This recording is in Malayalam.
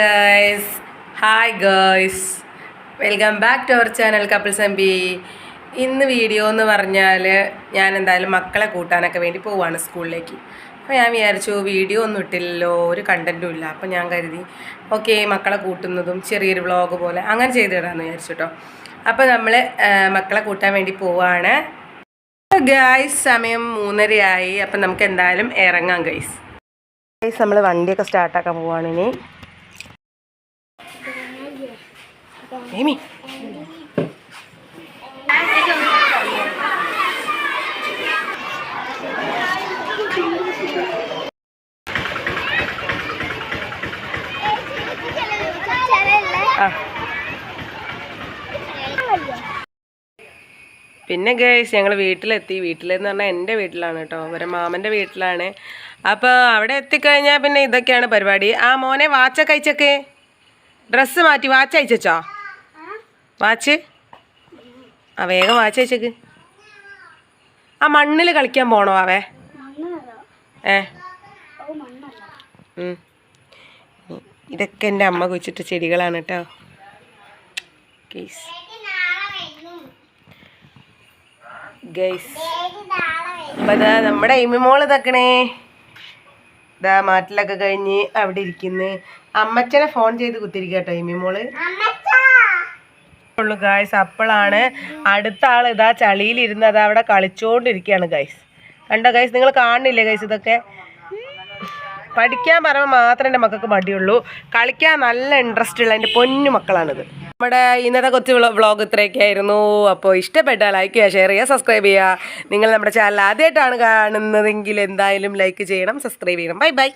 Guys hi girls welcome back to our channel couples M B ഇന്ന് വീഡിയോ എന്ന് പറഞ്ഞാൽ ഞാൻ എന്തായാലും മക്കളെ കൂട്ടാനൊക്കെ വേണ്ടി പോവാണ് സ്കൂളിലേക്ക്. അപ്പോൾ ഞാൻ വിചാരിച്ചു വീഡിയോ ഒന്നും ഇട്ടില്ലല്ലോ ഒരു കണ്ടന്റും ഇല്ല. അപ്പോൾ ഞാൻ കരുതി ഓക്കെ മക്കളെ കൂട്ടുന്നതും ചെറിയൊരു വ്ളോഗ് പോലെ അങ്ങനെ ചെയ്തിടാമെന്ന് വിചാരിച്ചു കേട്ടോ അപ്പോൾ നമ്മൾ മക്കളെ കൂട്ടാൻ വേണ്ടി പോവാണ്. ഗൈസ് സമയം മൂന്നരയായി. അപ്പം നമുക്ക് എന്തായാലും ഇറങ്ങാം ഗൈസ് ഗൈസ് നമ്മൾ വണ്ടിയൊക്കെ സ്റ്റാർട്ടാക്കാൻ പോവാണ് ഇനി. ആ പിന്നെ ഗേഴ്സ് ഞങ്ങൾ വീട്ടിലെത്തി. വീട്ടിലെന്ന് പറഞ്ഞാൽ എന്റെ വീട്ടിലാണ് കേട്ടോ. ഒരു മാമന്റെ വീട്ടിലാണ്. അപ്പോൾ അവിടെ എത്തിക്കഴിഞ്ഞാൽ പിന്നെ ഇതൊക്കെയാണ് പരിപാടി. ആ മോനെ വാച്ചൊക്കെ അയച്ചൊക്കെ. ഡ്രസ്സ് മാറ്റി വാച്ച് അയച്ചോ വാച്ച്? ആ വേഗം വാച്ച് വെച്ചേക്ക്. ആ മണ്ണിൽ കളിക്കാൻ പോണോ അവേ? ഏ. ഇതൊക്കെ എന്റെ അമ്മ കുഴിച്ചിട്ട ചെടികളാണ് കേട്ടോ. കേസ് ഗൈസ്. അപ്പൊ ഇതാ നമ്മുടെ തക്കണേ. ഇതാ മാറ്റിലൊക്കെ കഴിഞ്ഞ് അവിടെ ഇരിക്കുന്നു. അമ്മച്ചനെ ഫോൺ ചെയ്ത് കുത്തിരിക്കട്ടോ ഇമി എമിമോൾ ഉള്ളു ഗായ്സ് അപ്പോഴാണ് അടുത്ത ആൾ ഇതാ ചളിയിലിരുന്ന് അത് അവിടെ കളിച്ചോണ്ടിരിക്കുകയാണ് ഗൈസ് കണ്ടോ ഗൈസ് നിങ്ങൾ കാണുന്നില്ലേ ഗൈസ് ഇതൊക്കെ? പഠിക്കാൻ പറയുമ്പോൾ മാത്രമേ എന്റെ മക്കൾക്ക് മടിയുള്ളൂ. കളിക്കാൻ നല്ല ഇൻട്രസ്റ്റ് ഉള്ള എന്റെ പൊന്നു മക്കളാണിത്. നമ്മുടെ ഇന്നത്തെ കൊച്ചു വ്ളോഗ് ഇത്രയൊക്കെ ആയിരുന്നു. അപ്പോൾ ഇഷ്ടപ്പെട്ടാൽ ലൈക്ക് ചെയ്യുക ഷെയർ ചെയ്യുക സബ്സ്ക്രൈബ് ചെയ്യുക. നിങ്ങൾ നമ്മുടെ ചാനൽ ആദ്യമായിട്ടാണ് കാണുന്നതെങ്കിൽ എന്തായാലും ലൈക്ക് ചെയ്യണം സബ്സ്ക്രൈബ് ചെയ്യണം. Bye bye